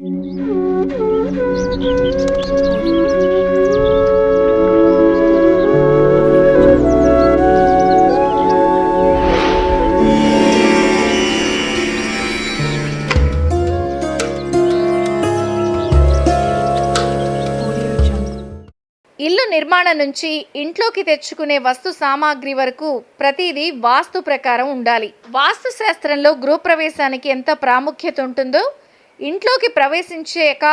ఇల్లు నిర్మాణం నుంచి ఇంట్లోకి తెచ్చుకునే వస్తు సామాగ్రి వరకు ప్రతిదీ వాస్తు ప్రకారం ఉండాలి. వాస్తు శాస్త్రంలో గృహప్రవేశానికి ఎంత ప్రాముఖ్యత ఉంటుందో ఇంట్లోకి ప్రవేశించాక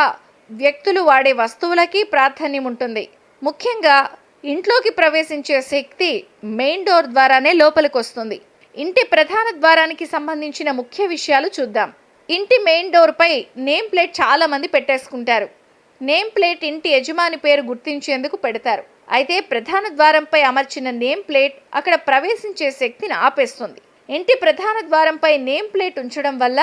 వ్యక్తులు వాడే వస్తువులకి ప్రాధాన్యం ఉంటుంది. ముఖ్యంగా ఇంట్లోకి ప్రవేశించే శక్తి మెయిన్ డోర్ ద్వారానే లోపలికి వస్తుంది ఇంటి ప్రధాన ద్వారానికి సంబంధించిన ముఖ్య విషయాలు చూద్దాం. ఇంటి మెయిన్ డోర్పై నేమ్ ప్లేట్ చాలామంది పెట్టేసుకుంటారు. నేమ్ ప్లేట్ ఇంటి యజమాని పేరు గుర్తించేందుకు పెడతారు. అయితే ప్రధాన ద్వారంపై అమర్చిన నేమ్ ప్లేట్ అక్కడ ప్రవేశించే శక్తిని ఆపేస్తుంది. ఇంటి ప్రధాన ద్వారంపై నేమ్ ప్లేట్ ఉంచడం వల్ల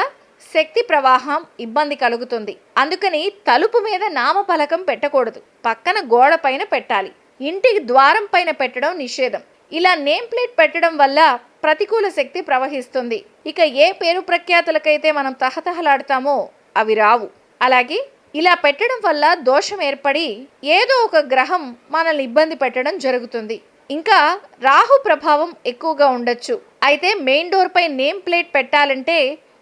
శక్తి ప్రవాహం ఇబ్బంది కలుగుతుంది. అందుకని తలుపు మీద నామఫలకం పెట్టకూడదు. పక్కన గోడ పైన పెట్టాలి. ఇంటికి ద్వారం పైన పెట్టడం నిషేధం. ఇలా నేమ్ ప్లేట్ పెట్టడం వల్ల ప్రతికూల శక్తి ప్రవహిస్తుంది. ఇక ఏ పేరు ప్రఖ్యాతులకైతే మనం తహతహలాడతామో అవి రావు. అలాగే ఇలా పెట్టడం వల్ల దోషం ఏర్పడి ఏదో ఒక గ్రహం మనల్ని ఇబ్బంది పెట్టడం జరుగుతుంది. ఇంకా రాహు ప్రభావం ఎక్కువగా ఉండొచ్చు. అయితే మెయిన్ డోర్ పై నేమ్ ప్లేట్ పెట్టాలంటే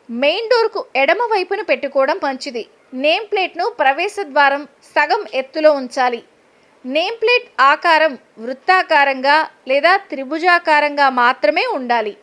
మెయిన్ డోర్కు ఎడమ వైపున పెట్టుకోవడం మంచిది. నేమ్ ప్లేట్ను ప్రవేశ ద్వారం సగం ఎత్తులో ఉంచాలి. నేమ్ ప్లేట్ ఆకారం వృత్తాకారంగా లేదా త్రిభుజాకారంగా మాత్రమే ఉండాలి.